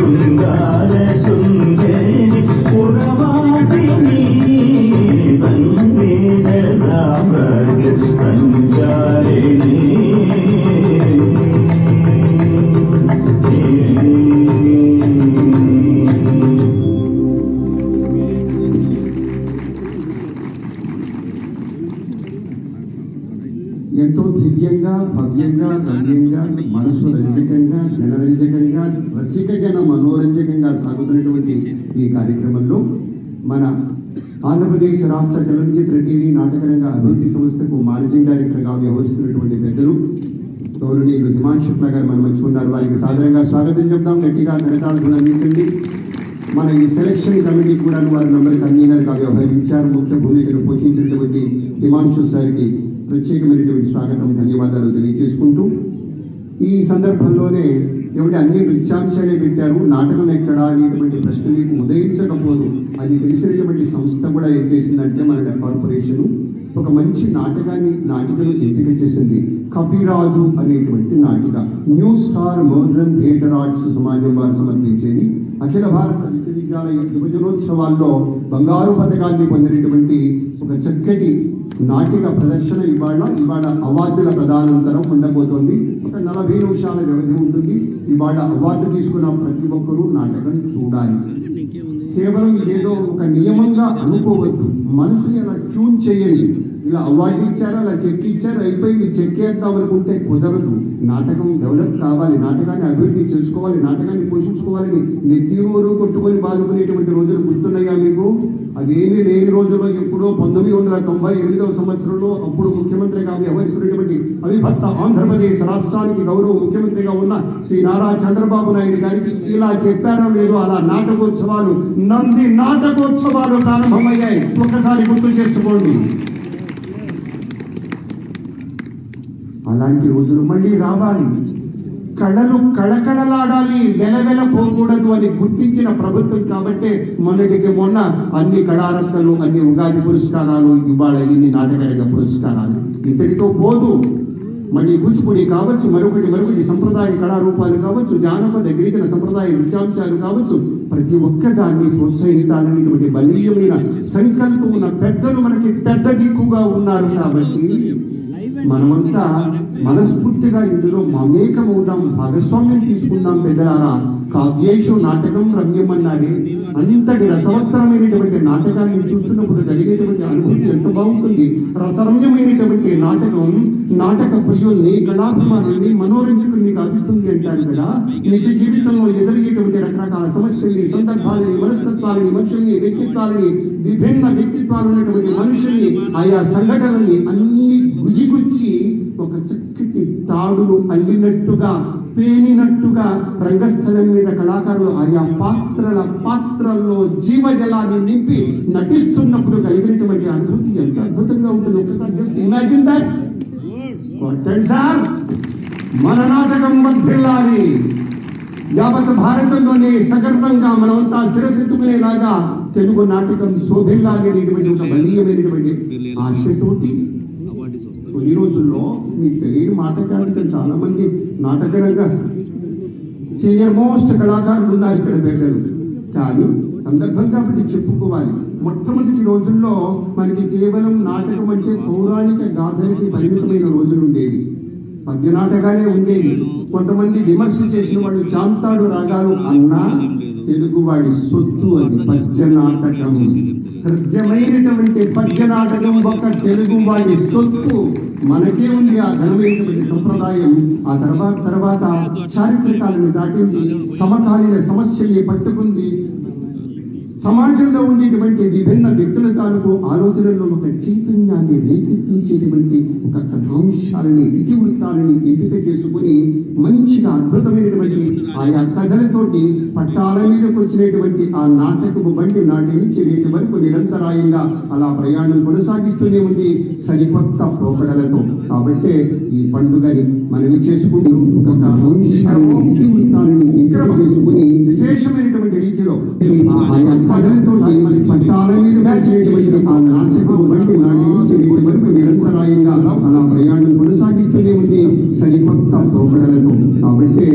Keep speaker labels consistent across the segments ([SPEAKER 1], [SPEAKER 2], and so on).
[SPEAKER 1] Absolutely. Number కన్వీనర్గా వ్యవహరించారు ముఖ్య భూమికను పోషించినటువంటి హిమాంశు సార్కి ప్రత్యేకమైనటువంటి స్వాగతం ధన్యవాదాలు తెలియజేసుకుంటూ ఈ సందర్భంలోనే ఏమిటి అన్ని నృత్యాంశాలే పెట్టారు. నాటకం ఎక్కడా అనేటువంటి ప్రశ్న మీకు ఉదయించకపోదు. అది తెలిసినటువంటి సంస్థ కూడా ఏం చేసిందంటే మన కార్పొరేషన్ ఒక మంచి నాటకాన్ని నాటికను ఎంపిక చేసింది. కపిరాజు అనేటువంటి నాటిక. New star modern theatre arts సమాజం వారు సమర్పించేది. అఖిల భారత విశ్వవిద్యాలయ యువజనోత్సవాల్లో బంగారు పథకాన్ని పొందినటువంటి ఒక చక్కటి నాటిక ప్రదర్శన ఇవాళ ఇవాళ అవార్డుల ప్రదానంతరం ఉండబోతోంది. ఒక నలభై నిమిషాల వ్యవధి ఉంటుంది. ఇవాళ అవార్డు తీసుకున్న ప్రతి ఒక్కరూ నాటకం చూడాలి. కేవలం ఇదేదో ఒక నియమంగా అనుకోవద్దు. మనసు ఎలా ట్యూన్ చేయండి. ఇలా అవార్డు ఇచ్చారు అలా చెక్ ఇచ్చారు అయిపోయింది. చెక్ వేద్దాం అనుకుంటే కుదరదు. నాటకం డెవలప్ కావాలి నాటకాన్ని అభివృద్ధి చేసుకోవాలి నాటకాన్ని పోషించుకోవాలని నెత్తినూరు కొట్టుకొని బాదుకునేటువంటి రోజులు గుర్తున్నాయా మీకు? అదేమీ లేని రోజుల్లో ఎప్పుడో పంతొమ్మిది వందల తొంభై ఎనిమిదవ సంవత్సరంలో అప్పుడు ముఖ్యమంత్రిగా వ్యవహరిస్తున్నటువంటి అవిభక్త ఆంధ్రప్రదేశ్ రాష్ట్రానికి గౌరవ ముఖ్యమంత్రిగా ఉన్న శ్రీ నారా చంద్రబాబు నాయుడు గారికి ఇలా చెప్పారో లేదో అలా నాటకోత్సవాలు నంది నాటకోత్సవాలు ప్రారంభమయ్యాయి. ఒక్కసారి గుర్తు చేసుకోండి. అలాంటి రోజులు మళ్ళీ రావాలి. కళలు కళకళలాడాలి వెలవెల పోకూడదు అని గుర్తించిన ప్రభుత్వం కాబట్టి మొన్నటికి మొన్న అన్ని కళారత్నలు అన్ని ఉగాది పురస్కారాలు ఇవాళ ఇన్ని నాటకరంగ పురస్కారాలు. ఇతడితో పోదు. మళ్ళీ కూచిపూడి కావచ్చు మరొకటి మరొకటి సంప్రదాయ కళారూపాలు కావచ్చు జానపద గిరిజన సంప్రదాయ నృత్యాంశాలు కావచ్చు ప్రతి ఒక్క దాన్ని ప్రోత్సహించాలనేటువంటి బలీయమైన సంకల్పం ఉన్న పెద్దలు మనకి పెద్ద దిక్కుగా ఉన్నారు కాబట్టి మనమంతా మనస్ఫూర్తిగా ఇందులో మమేకమవుదాం భాగస్వామ్యం తీసుకుందాం పెద్దలారా. కావ్యేషు నాటకం రమ్యమన్నారే అంతటి రసవత్తరమైనటువంటి నాటకాన్ని చూస్తున్నప్పుడు జరిగేటువంటి అనుభూతి ఎంత బాగుంటుంది. రసరమ్యమైనటువంటి నాటకం నాటక ప్రియుల్ని కళాభిమానుల్ని మనోరంజకుల్ని కల్పిస్తుంది అంటారు కదా. నిజ జీవితంలో ఎదురయ్యేటువంటి రకరకాల సమస్యల్ని సందర్భాలని మనస్తత్వాలని మనుషుల్ని వ్యక్తిత్వాలని విభిన్న వ్యక్తిత్వాలు ఉన్నటువంటి మనుషుల్ని ఆయా సంఘటనల్ని అన్ని గుజిగుచ్చి ఒక చక్కటి తాడును అల్లినట్టుగా పేనినట్టుగా రంగస్థలం మీద కళాకారులు ఆయా పాత్రల పాత్రల్లో జీవజలాన్ని నింపి నటిస్తున్నప్పుడు కలిగినటువంటి అనుభూతి ఎంత అద్భుతంగా ఉంటుంది ఒకసారి జస్ట్ ఇమాజిన్ దట్ కొట్టండి సార్. మన నాటకం వర్ధిల్లాలి యావత్ భారతంలోనే సగర్వంగా మనమంతా శిరసెత్తుకునేలాగా తెలుగు నాటకం శోభిల్లాలి అనేటువంటి ఒక బలీయమైనటువంటి ఆశతోటి కొన్ని రోజుల్లో మీకు తెలియని మాట కాదు ఇక్కడ చాలా మంది నాటకరంగా సీనియర్ మోస్ట్ కళాకారులు ఉన్నారు ఇక్కడ పెద్దలు కానీ సందర్భం కాబట్టి చెప్పుకోవాలి. మొట్టమొదటి రోజుల్లో మనకి కేవలం నాటకం అంటే పౌరాణిక గాథలకి పరిమితమైన రోజులు ఉండేవి. పద్య నాటకాలే ఉండేవి. కొంతమంది విమర్శ చేసిన వాళ్ళు చాంతాడు రాగాలు అన్నా తెలుగువాడి సొత్తు అది పద్య నాటకం హృదయమైనటువంటి పద్య నాటకం ఒక తెలుగువాడి సొత్తు. మనకే ఉంది ఆ ఘనమైనటువంటి సంప్రదాయం. ఆ తర్వాత తర్వాత చారిత్రకాలను దాటింది సమకాలీన సమస్యల్ని పట్టుకుంది. సమాజంలో ఉండేటువంటి విభిన్న వ్యక్తుల తాలూకు ఆలోచనల్లో ఒక చైతన్యాన్ని రేకెత్తించేటువంటి ఒక కథాంశాలని ఇతివృత్తాలని ఎంపిక చేసుకుని మంచిగా అద్భుతమైనటువంటి ఆయా కథలతోటి పట్టాల మీదకి వచ్చినటువంటి ఆ నాటకపు బండి నాటి నుంచి నేటి వరకు నిరంతరాయంగా అలా ప్రయాణం కొనసాగిస్తూనే ఉంది సరికొత్త పోకడలతో. కాబట్టి ఈ పండుగని మనవి చేసుకుని ఒక కథాంశాలను ఇతి వృత్తాలని ఎంపిక చేసుకుని విశేషమైనటువంటి రీతిలో ఆయా కథలతో పట్టాల మీద వచ్చినటువంటి ఆ బండి నాటి వరకు నిరంతరాయంగా అలా ప్రయాణం కొనసాగిస్తూనే ఉంది సరికొత్త కాబట్టి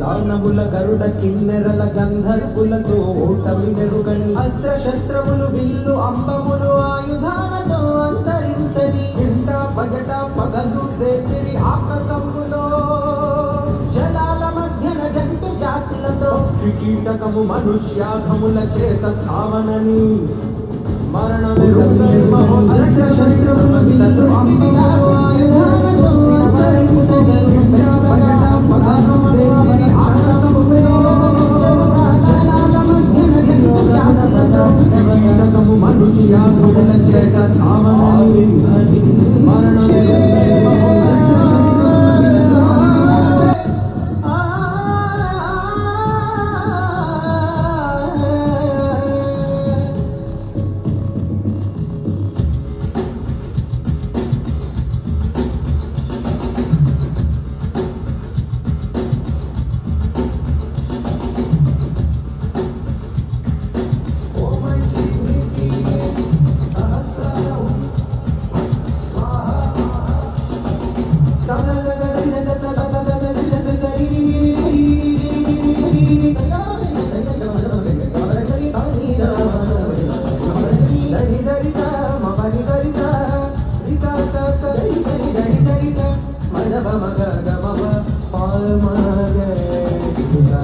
[SPEAKER 2] దానవుల గరుడ కిన్నెరల గంధర్వులతో ఓటమి నెరుగని అస్త్ర శస్త్రములు విల్లు అంబములు ఆయుధాలతో అంతరించని ఇంట పగట పగలు రేతిరి ఆకాశములో జలాల మధ్యన జంతు జాతులతో కీటకము మనుష్యాధముల చేత చావనని మనిషి ఆ గుడల చేత సామని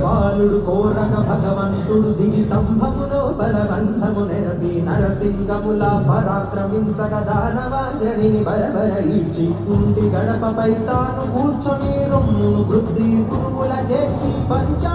[SPEAKER 2] బాలుడు కోరక భగవంతుడు దిగి స్తంభములో బలబంధము నెరపి నరసింహముల పరాక్రమించక దానవాగ్రణిని బరబర ఈడ్చి కుంటి గడపపై తాను కూర్చొని రొమ్మును వృద్ధి గురువుల చేర్చి పంచా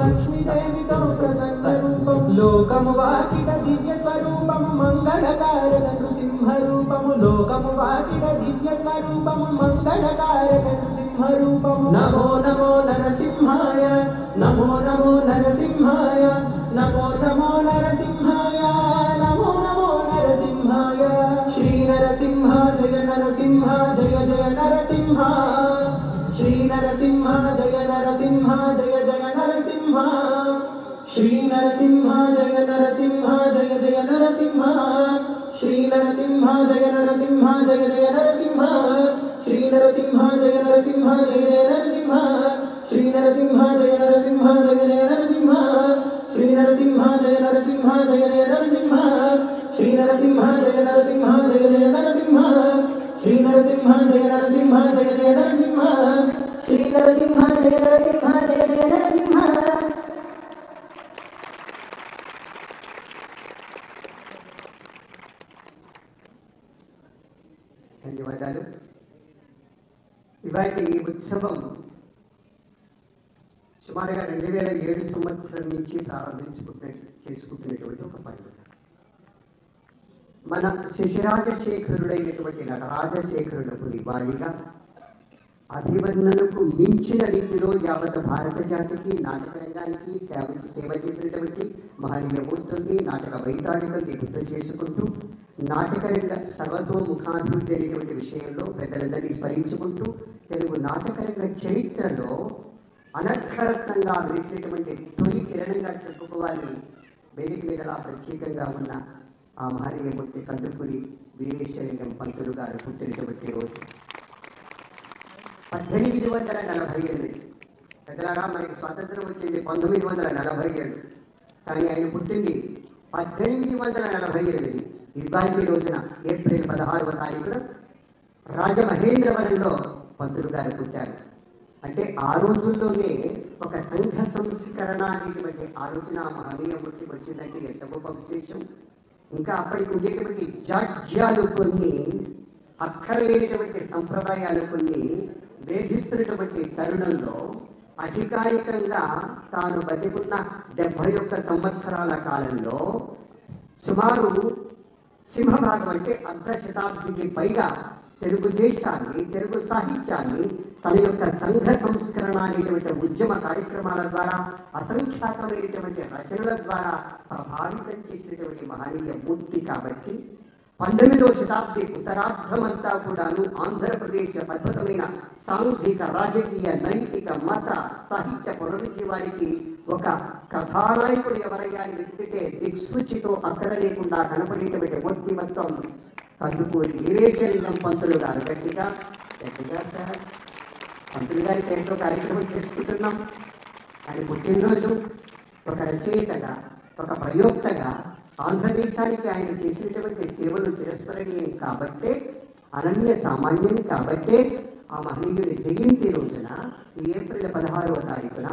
[SPEAKER 2] लक्ष्मीदैविदौ प्रसङ्गरूपं लोकमुवाकिटदिव्यस्वरूपं मङ्गलकारण नृसिंहरूपं लोकमुवाकिटदिव्यस्वरूपं मङ्गलकारकसिंहरूपं नमो नमो नरसिंहाय नमो नमो नरसिंहाय नमो नमो नरसिंहाय। నరసింహ శ్రీ నరసింహ జయ నరసింహ జయ జయ నరసింహ. శ్రీ నరసింహ జయ నరసింహ జయ జయ నరసింహ. శ్రీ నరసింహ జయ నరసింహ జయ జయ నరసింహ. శ్రీ నరసింహ జయ నరసింహ జయ జయ నరసింహ. శ్రీ నరసింహ జయ నరసింహ జయ జయ నరసింహ. శ్రీ నరసింహ జయ నరసింహ జయ జయ నరసింహ. శ్రీ నరసింహ జయ నరసింహ జయ జయ నరసింహ శ్రీ నరసింహ జయ నరసింహ జయ జయ నరసింహ శ్రీ నరసింహ జయ నరసింహ జయ జయ నరసింహ
[SPEAKER 3] ధన్యవాదాలు ఇవాటి ఈ ఉత్సవం సుమారుగా రెండు వేల ఏడు సంవత్సరం నుంచి ప్రారంభించుకుంటే చేసుకుంటున్నటువంటి ఒక పండుగ మన శశిరాజశేఖరుడైనటువంటి నటరాజశేఖరులకు నివాళిగా అభివర్ణనకు మించిన రీతిలో యావత్ భారత జాతికి నాటక రంగానికి సేవ సేవ చేసినటువంటి మహనీయ మూర్తుల్ని నాటక వైతాళికల్ని గుర్తు చేసుకుంటూ నాటక రంగ సర్వతోముఖాభివృద్ధి అనేటువంటి విషయంలో పెద్దలందరినీ స్మరించుకుంటూ తెలుగు నాటక రంగ చరిత్రలో అనర్ఘరత్నంగా వేసినటువంటి తొలి కిరణంగా చెప్పుకోవాలి. వేదిక మీద అలా ప్రత్యేకంగా ఉన్న ఆ మహనీయ కందుకూరి వీరేశలింగం పంతులు గారు పుట్టినటువంటి రోజు. పద్దెనిమిది వందల నలభై ఎనిమిది పెద్దలారా మనకి స్వాతంత్రం వచ్చింది పంతొమ్మిది వందల నలభై ఏడు. కానీ ఆయన పుట్టింది పద్దెనిమిది వందల నలభై ఎనిమిది ఇవాటి రోజున ఏప్రిల్ పదహారవ తారీఖున రాజమహేంద్రవరంలో పంతులు గారు పుట్టారు. అంటే ఆ రోజుల్లోనే ఒక సంఘ సంస్కరణ అనేటువంటి ఆలోచన మహనీయ మూర్తికి వచ్చిందంటే ఎంత గొప్ప విశేషం ఇంకా అప్పటికి ఉండేటువంటి జాడ్యాలు కొన్ని అక్కర్లేనటువంటి సంప్రదాయాలు కొన్ని వేధిస్తున్నటువంటి తరుణంలో అధికారికంగా తాను బతికున్న డెబ్బై ఒక్క సంవత్సరాల కాలంలో సుమారు సింహభాగం అంటే అర్ధ శతాబ్దికి పైగా తెలుగు దేశాన్ని తెలుగు సాహిత్యాన్ని తన యొక్క సంఘ సంస్కరణ అనేటువంటి ఉద్యమ కార్యక్రమాల ద్వారా అసంఖ్యాకమైనటువంటి రచనల ద్వారా ప్రభావితం చేసినటువంటి మహనీయ మూర్తి కాబట్టి పంతొమ్మిదవ శతాబ్ది ఉత్తరార్ధమంతా కూడాను ఆంధ్రప్రదేశ్ అద్భుతమైన సాంఘిక రాజకీయ నైతిక మత సాహిత్య పునరుజ్జీవానికి ఒక కథానాయకుడు ఎవరైనా వెతికితే దిక్సూచితో అక్కర లేకుండా కనపడేటువంటి మూర్తిమత్వం కందుకూరి వీరేశలింగం పంతులు గారు గట్టిగా గట్టిగా సార్. పంతులు గారికి ఏంటో కార్యక్రమం చేసుకుంటున్నాం. ఆయన పుట్టినరోజు ఒక రచయితగా ఒక ప్రయోక్తగా ఆంధ్రదేశానికి ఆయన చేసినటువంటి సేవలు తిరస్మరణీయం కాబట్టే అనన్య సామాన్యం కాబట్టే ఆ మహనీయుడి జయంతి రోజున ఏప్రిల్ పదహారవ తారీఖున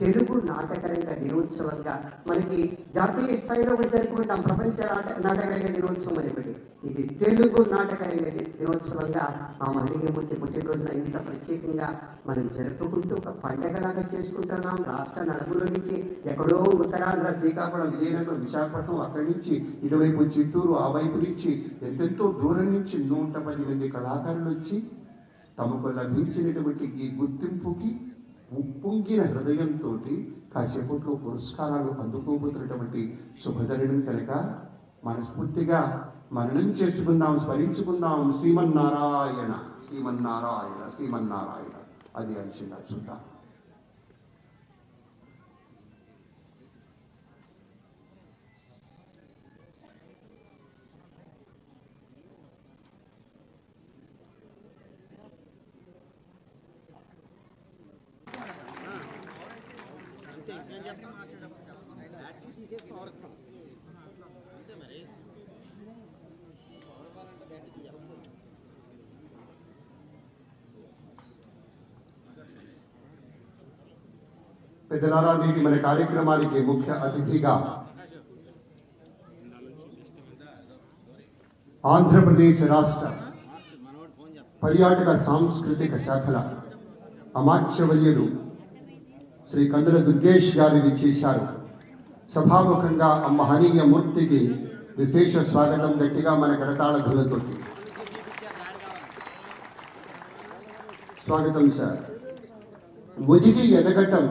[SPEAKER 3] తెలుగు నాటకరంగ దినోత్సవంగా మనకి జాతీయ స్థాయిలో జరుపుకుంటాం. ప్రపంచ నాట నాటకరంగ దినోత్సవం అనేటువంటి ఇది తెలుగు నాటకరంగ దినోత్సవంగా ఆ మహనీయమూర్తి పుట్టినరోజున ఇంత ప్రత్యేకంగా మనం జరుపుకుంటూ ఒక పండగలాగా చేసుకుంటున్నాం. రాష్ట్ర నలుగుల నుంచి ఎక్కడో ఉత్తరాంధ్ర శ్రీకాకుళం విజయనగరం విశాఖపట్నం అక్కడి నుంచి ఇటువైపు చిత్తూరు ఆ వైపు నుంచి ఎంతెంతో దూరం నుంచి నూట పది మంది కళాకారులు వచ్చి తమకు లభించినటువంటి ఈ గుర్తింపుకి ఉప్పొంగిన హృదయంతో కాసేపట్లో పురస్కారాలు అందుకోబోతున్నటువంటి శుభధరణం కనుక మనస్ఫూర్తిగా మననం చేసుకుందాం స్మరించుకుందాం. శ్రీమన్నారాయణ శ్రీమన్నారాయణ శ్రీమన్నారాయణ. అది అనిసిందా చూద్దాం పెద్దలారా నేటి మన కార్యక్రమానికి ముఖ్య అతిథిగా ఆంధ్రప్రదేశ్ రాష్ట్ర పర్యాటక సాంస్కృతిక శాఖల అమాత్యవర్యులు శ్రీ కందుల దుర్గేష్ గారు విచ్చేశారు సభాముఖంగా ఆ మహనీయ మూర్తికి విశేష స్వాగతం గట్టిగా మన కరతాళ ధ్వనులతో స్వాగతం సార్ ఒదిగి ఎదగటం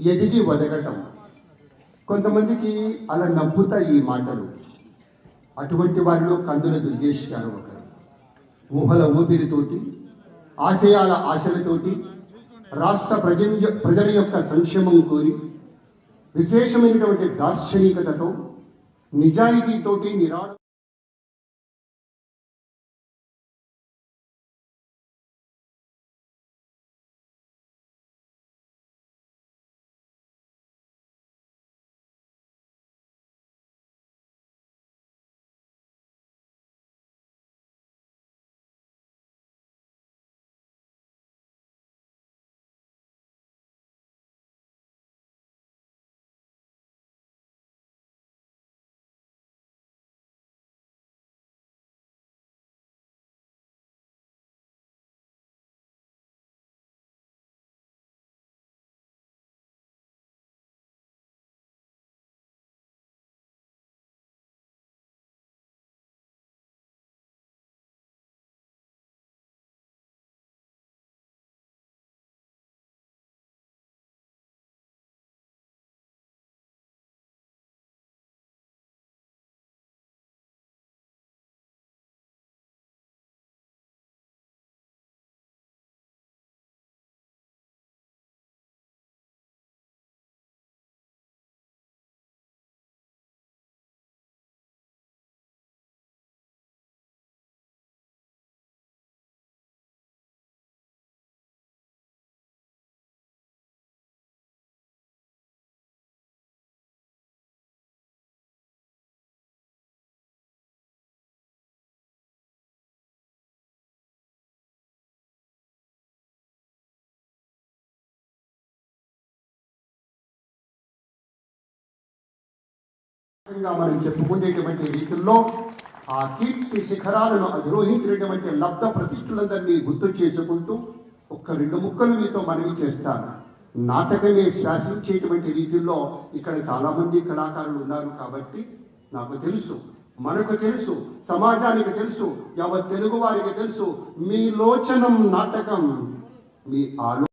[SPEAKER 3] ఎదిగి వదగటం కొంతమందికి అలా నవ్వుతాయి ఈ మాటలు. అటువంటి వారిలో కందుల దుర్గేష్ గారు ఒకరు. ఊహల ఊపిరితోటి ఆశయాల ఆశలతోటి రాష్ట్ర ప్రజ ప్రజల యొక్క సంక్షేమం కోరి విశేషమైనటువంటి దార్శనికతతో నిజాయితీతోటి నిరాడ
[SPEAKER 1] మనం చెప్పుకునేటువంటి రీతిలో ఆ కీర్తి శిఖరాలను అధిరోహించినటువంటి లబ్ధ ప్రతిష్ఠులందరినీ గుర్తు చేసుకుంటూ ఒక్క రెండు ముక్కలు మీతో మనవి చేస్తాను. నాటకమే శాసించేటువంటి రీతిలో ఇక్కడ చాలా మంది కళాకారులు ఉన్నారు కాబట్టి నాకు తెలుసు మనకు తెలుసు సమాజానికి తెలుసు యావత్ తెలుగు వారికి తెలుసు మీ లోచనం నాటకం మీ ఆలో